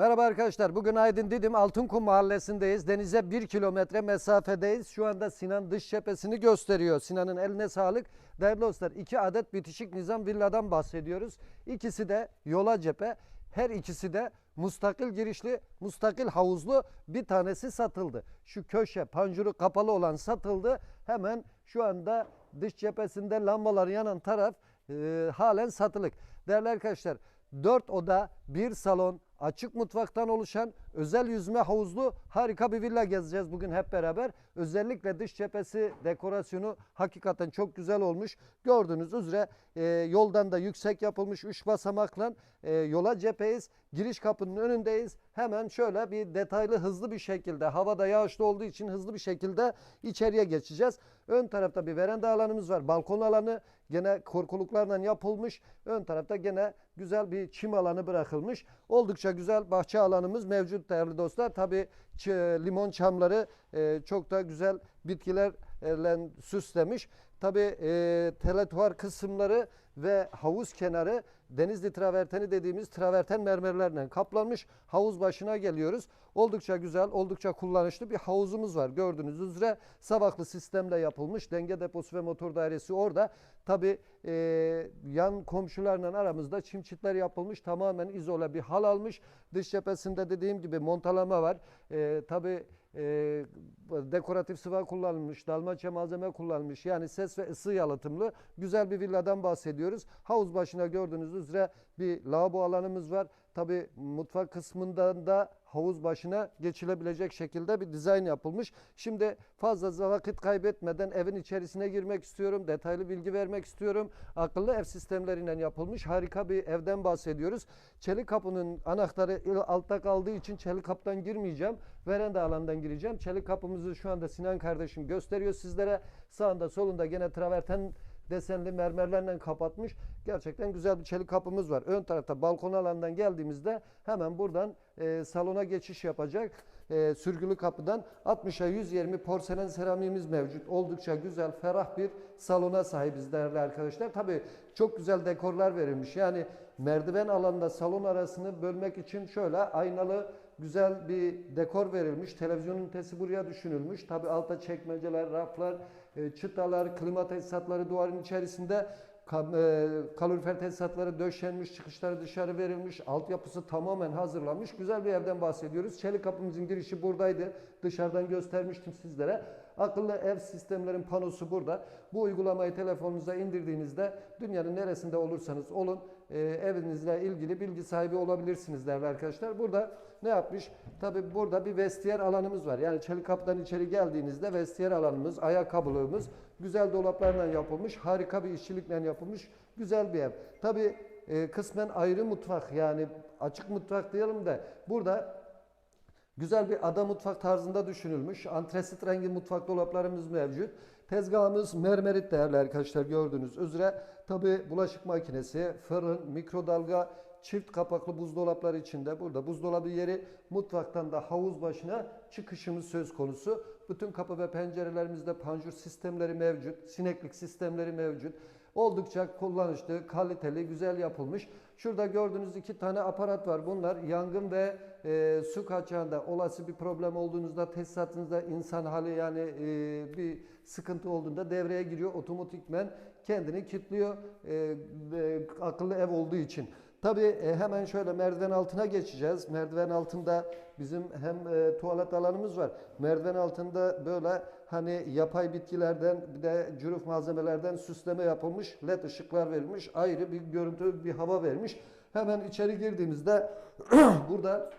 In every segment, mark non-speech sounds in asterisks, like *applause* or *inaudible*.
Merhaba arkadaşlar. Bugün Aydın Didim Altınkum mahallesindeyiz. Denize 1 kilometre mesafedeyiz. Şu anda Sinan dış cephesini gösteriyor. Sinan'ın eline sağlık. Değerli dostlar iki adet bitişik nizam villadan bahsediyoruz. İkisi de yola cephe. Her ikisi de mustakil girişli, mustakil havuzlu bir tanesi satıldı. Şu köşe panjuru kapalı olan satıldı. Hemen şu anda dış cephesinde lambalar yanan taraf e, halen satılık. Değerli arkadaşlar 4 oda, bir salon, açık mutfaktan oluşan özel yüzme havuzlu harika bir villa gezeceğiz bugün hep beraber. Özellikle dış cephesi dekorasyonu hakikaten çok güzel olmuş. Gördüğünüz üzere e, yoldan da yüksek yapılmış 3 basamakla e, yola cepheyiz. Giriş kapının önündeyiz. Hemen şöyle bir detaylı hızlı bir şekilde havada yağışlı olduğu için hızlı bir şekilde içeriye geçeceğiz. Ön tarafta bir veranda alanımız var. Balkon alanı gene korkuluklarla yapılmış. Ön tarafta gene güzel bir çim alanı bırakılmış. Oldukça güzel bahçe alanımız mevcut değerli dostlar. Tabi limon çamları e, çok da güzel bitkilerle süslemiş. Tabi e, teletuar kısımları ve havuz kenarı Denizli traverteni dediğimiz traverten mermerlerle kaplanmış. Havuz başına geliyoruz. Oldukça güzel, oldukça kullanışlı bir havuzumuz var. Gördüğünüz üzere sabahlı sistemle yapılmış. Denge deposu ve motor dairesi orada. Tabi e, yan komşularla aramızda çim çitler yapılmış. Tamamen izole bir hal almış. Dış cephesinde dediğim gibi montalama var. E, Tabi e, dekoratif sıva kullanılmış, dalmaçya malzeme kullanılmış. Yani ses ve ısı yalıtımlı güzel bir villadan bahsediyoruz. Havuz başına gördüğünüz üzere bir lavabo alanımız var. Tabi mutfak kısmından da havuz başına geçilebilecek şekilde bir dizayn yapılmış. Şimdi fazla vakit kaybetmeden evin içerisine girmek istiyorum. Detaylı bilgi vermek istiyorum. Akıllı ev sistemleriyle yapılmış harika bir evden bahsediyoruz. Çelik kapının anahtarı altta kaldığı için çelik kaptan girmeyeceğim. Veranda alandan gireceğim. Çelik kapımızı şu anda Sinan kardeşim gösteriyor sizlere. Sağında solunda gene traverten desenli mermerlerle kapatmış. Gerçekten güzel bir çelik kapımız var. Ön tarafta balkon alandan geldiğimizde hemen buradan e, salona geçiş yapacak. E, sürgülü kapıdan 60'a 120 porselen seramiğimiz mevcut. Oldukça güzel, ferah bir salona sahibiz değerli arkadaşlar. Tabii çok güzel dekorlar verilmiş. Yani merdiven alanında salon arasını bölmek için şöyle aynalı güzel bir dekor verilmiş. Televizyon ünitesi buraya düşünülmüş. Tabi altta çekmeceler, raflar, çıtalar, klima tesisatları duvarın içerisinde e, kalorifer tesisatları döşenmiş, çıkışları dışarı verilmiş, altyapısı tamamen hazırlanmış. Güzel bir evden bahsediyoruz. Çelik kapımızın girişi buradaydı. Dışarıdan göstermiştim sizlere. Akıllı ev sistemlerin panosu burada. Bu uygulamayı telefonunuza indirdiğinizde dünyanın neresinde olursanız olun e, evinizle ilgili bilgi sahibi olabilirsiniz değerli arkadaşlar. Burada ne yapmış? Tabi burada bir vestiyer alanımız var. Yani çelik kapıdan içeri geldiğinizde vestiyer alanımız, ayakkabılığımız güzel dolaplarla yapılmış, harika bir işçilikle yapılmış güzel bir ev. Tabi e, kısmen ayrı mutfak yani açık mutfak diyelim de burada Güzel bir ada mutfak tarzında düşünülmüş. Antresit rengi mutfak dolaplarımız mevcut. Tezgahımız mermerit değerli arkadaşlar gördüğünüz üzere. Tabi bulaşık makinesi, fırın, mikrodalga, çift kapaklı buzdolapları içinde. Burada buzdolabı yeri mutfaktan da havuz başına çıkışımız söz konusu. Bütün kapı ve pencerelerimizde panjur sistemleri mevcut. Sineklik sistemleri mevcut. Oldukça kullanışlı, kaliteli, güzel yapılmış. Şurada gördüğünüz iki tane aparat var. Bunlar yangın ve e, su kaçağında olası bir problem olduğunuzda tesisatınızda insan hali yani e, bir sıkıntı olduğunda devreye giriyor. Otomatikmen kendini kilitliyor e, e, akıllı ev olduğu için. Tabii e, hemen şöyle merdiven altına geçeceğiz. Merdiven altında bizim hem e, tuvalet alanımız var. Merdiven altında böyle hani yapay bitkilerden bir de cüruf malzemelerden süsleme yapılmış. led ışıklar verilmiş. Ayrı bir görüntü, bir hava vermiş. Hemen içeri girdiğimizde *clears throat* burada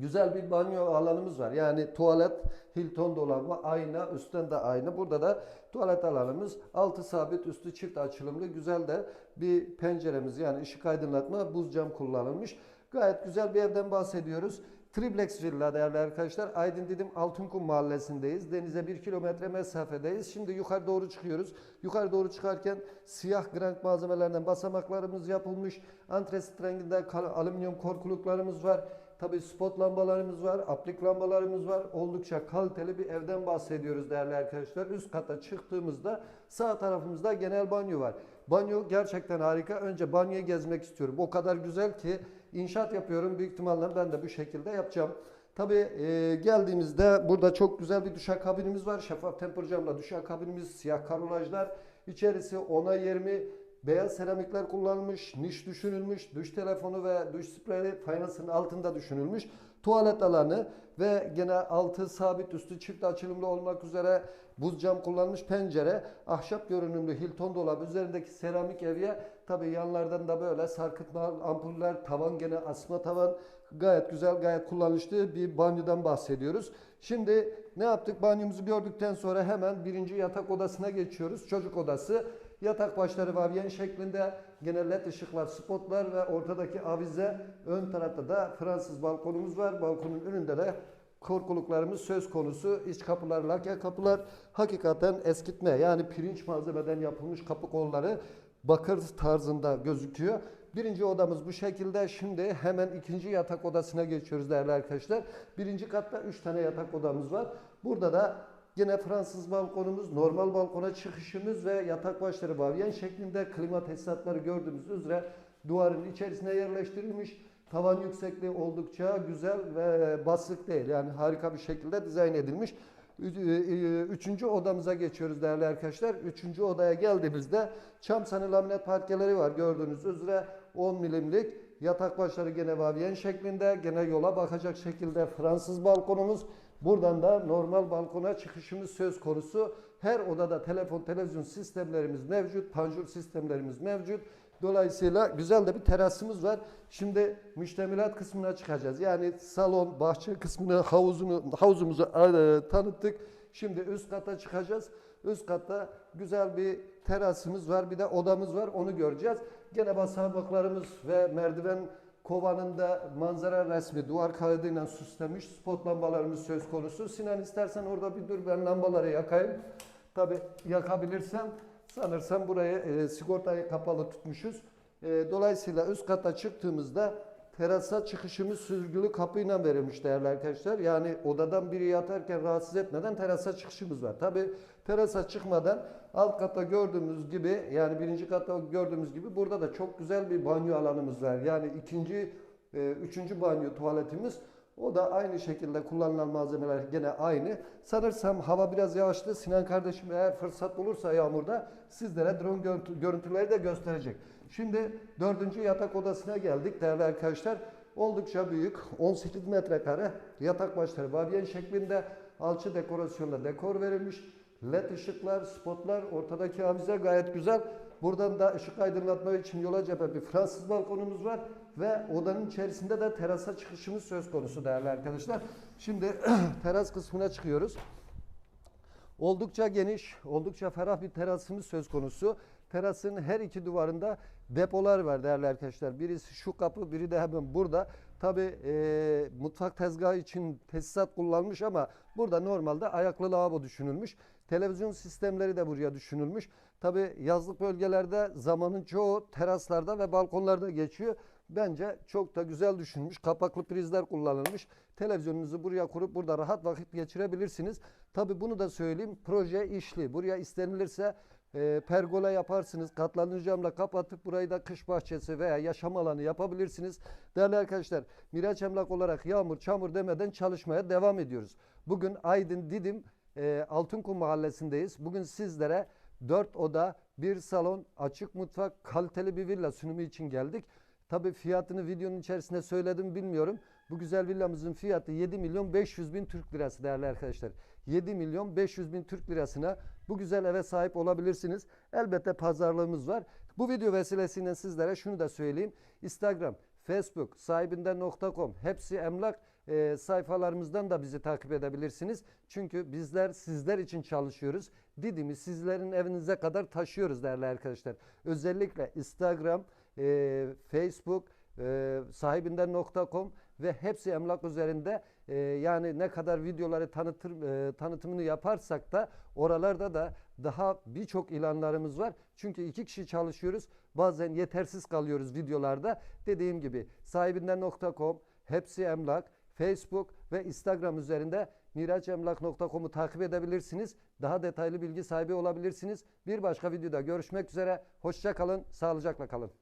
Güzel bir banyo alanımız var. Yani tuvalet, Hilton dolabı, ayna, üstten de ayna. Burada da tuvalet alanımız. Altı sabit, üstü çift açılımlı. Güzel de bir penceremiz yani ışık aydınlatma, buz cam kullanılmış. Gayet güzel bir evden bahsediyoruz. Triplex villa değerli arkadaşlar. Aydın Didim Altınkum mahallesindeyiz. Denize bir kilometre mesafedeyiz. Şimdi yukarı doğru çıkıyoruz. Yukarı doğru çıkarken siyah granit malzemelerden basamaklarımız yapılmış. Antresit renginde alüminyum korkuluklarımız var. Tabi spot lambalarımız var, aplik lambalarımız var. Oldukça kaliteli bir evden bahsediyoruz değerli arkadaşlar. Üst kata çıktığımızda sağ tarafımızda genel banyo var. Banyo gerçekten harika. Önce banyoyu gezmek istiyorum. O kadar güzel ki inşaat yapıyorum. Büyük ihtimalle ben de bu şekilde yapacağım. Tabii e, geldiğimizde burada çok güzel bir duşakabinimiz var. Şeffaf temper camla duşakabinimiz, siyah karolajlar. İçerisi 10'a 20 beyaz seramikler kullanılmış, niş düşünülmüş, duş telefonu ve duş spreyi fayansın altında düşünülmüş. Tuvalet alanı ve gene altı sabit üstü çift açılımlı olmak üzere buz cam kullanılmış pencere, ahşap görünümlü Hilton dolabı üzerindeki seramik evye tabi yanlardan da böyle sarkıtma ampuller, tavan gene asma tavan gayet güzel gayet kullanışlı bir banyodan bahsediyoruz. Şimdi ne yaptık banyomuzu gördükten sonra hemen birinci yatak odasına geçiyoruz çocuk odası. Yatak başları vavyen şeklinde gene led ışıklar, spotlar ve ortadaki avize ön tarafta da Fransız balkonumuz var. Balkonun önünde de korkuluklarımız söz konusu. İç kapılar, lake kapılar hakikaten eskitme yani pirinç malzemeden yapılmış kapı kolları bakır tarzında gözüküyor. Birinci odamız bu şekilde. Şimdi hemen ikinci yatak odasına geçiyoruz değerli arkadaşlar. Birinci katta 3 tane yatak odamız var. Burada da yine Fransız balkonumuz, normal balkona çıkışımız ve yatak başları vavyen şeklinde klima tesisatları gördüğümüz üzere duvarın içerisine yerleştirilmiş. Tavan yüksekliği oldukça güzel ve basık değil. Yani harika bir şekilde dizayn edilmiş. Ü- Üçüncü odamıza geçiyoruz değerli arkadaşlar. Üçüncü odaya geldiğimizde çam sanı laminat parkeleri var gördüğünüz üzere 10 milimlik. Yatak başları gene vavyen şeklinde, gene yola bakacak şekilde Fransız balkonumuz. Buradan da normal balkona çıkışımız söz konusu. Her odada telefon, televizyon sistemlerimiz mevcut, panjur sistemlerimiz mevcut. Dolayısıyla güzel de bir terasımız var. Şimdi müştemilat kısmına çıkacağız. Yani salon, bahçe kısmını, havuzunu, havuzumuzu e, tanıttık. Şimdi üst kata çıkacağız. Üst katta güzel bir terasımız var. Bir de odamız var. Onu göreceğiz. Gene basamaklarımız ve merdiven kovanında manzara resmi duvar kağıdıyla süslenmiş spot lambalarımız söz konusu. Sinan istersen orada bir dur ben lambaları yakayım. Tabi yakabilirsem sanırsam burayı e, sigortayı kapalı tutmuşuz. E, dolayısıyla üst kata çıktığımızda terasa çıkışımız sürgülü kapıyla verilmiş değerli arkadaşlar. Yani odadan biri yatarken rahatsız etmeden terasa çıkışımız var. Tabi terasa çıkmadan alt kata gördüğümüz gibi yani birinci katta gördüğümüz gibi burada da çok güzel bir banyo alanımız var. Yani ikinci, e, üçüncü banyo tuvaletimiz. O da aynı şekilde kullanılan malzemeler gene aynı. Sanırsam hava biraz yağışlı. Sinan kardeşim eğer fırsat bulursa yağmurda sizlere drone görüntü- görüntüleri de gösterecek. Şimdi dördüncü yatak odasına geldik değerli arkadaşlar. Oldukça büyük 18 metrekare yatak başları vavyen şeklinde alçı dekorasyonla dekor verilmiş. LED ışıklar, spotlar, ortadaki avize gayet güzel. Buradan da ışık aydınlatma için yola cephe bir Fransız balkonumuz var ve odanın içerisinde de terasa çıkışımız söz konusu değerli arkadaşlar. Şimdi *clears throat* teras kısmına çıkıyoruz. Oldukça geniş, oldukça ferah bir terasımız söz konusu. Terasın her iki duvarında depolar var değerli arkadaşlar. Birisi şu kapı, biri de hemen burada. Tabi mutfak tezgahı için tesisat kullanılmış ama burada normalde ayaklı lavabo düşünülmüş. Televizyon sistemleri de buraya düşünülmüş. Tabi yazlık bölgelerde zamanın çoğu teraslarda ve balkonlarda geçiyor. Bence çok da güzel düşünmüş. Kapaklı prizler kullanılmış. Televizyonunuzu buraya kurup burada rahat vakit geçirebilirsiniz. Tabi bunu da söyleyeyim. Proje işli. Buraya istenilirse e, pergola yaparsınız. Katlanır camla kapatıp burayı da kış bahçesi veya yaşam alanı yapabilirsiniz. Değerli arkadaşlar Miraç Emlak olarak yağmur çamur demeden çalışmaya devam ediyoruz. Bugün Aydın Didim e, Altınkum mahallesindeyiz. Bugün sizlere 4 oda, bir salon, açık mutfak, kaliteli bir villa sunumu için geldik. Tabi fiyatını videonun içerisinde söyledim bilmiyorum. Bu güzel villamızın fiyatı 7 milyon 500 bin Türk lirası değerli arkadaşlar. 7 milyon 500 bin Türk lirasına bu güzel eve sahip olabilirsiniz. Elbette pazarlığımız var. Bu video vesilesiyle sizlere şunu da söyleyeyim. Instagram, Facebook, sahibinden.com hepsi emlak e, sayfalarımızdan da bizi takip edebilirsiniz. Çünkü bizler sizler için çalışıyoruz. Didim'i sizlerin evinize kadar taşıyoruz değerli arkadaşlar. Özellikle Instagram, e, Facebook, e, sahibinden.com ve hepsi emlak üzerinde e, yani ne kadar videoları tanıtır e, tanıtımını yaparsak da oralarda da daha birçok ilanlarımız var. Çünkü iki kişi çalışıyoruz. Bazen yetersiz kalıyoruz videolarda. Dediğim gibi sahibinden.com, hepsi emlak, Facebook ve Instagram üzerinde miraçemlak.com'u takip edebilirsiniz. Daha detaylı bilgi sahibi olabilirsiniz. Bir başka videoda görüşmek üzere. Hoşça kalın, sağlıcakla kalın.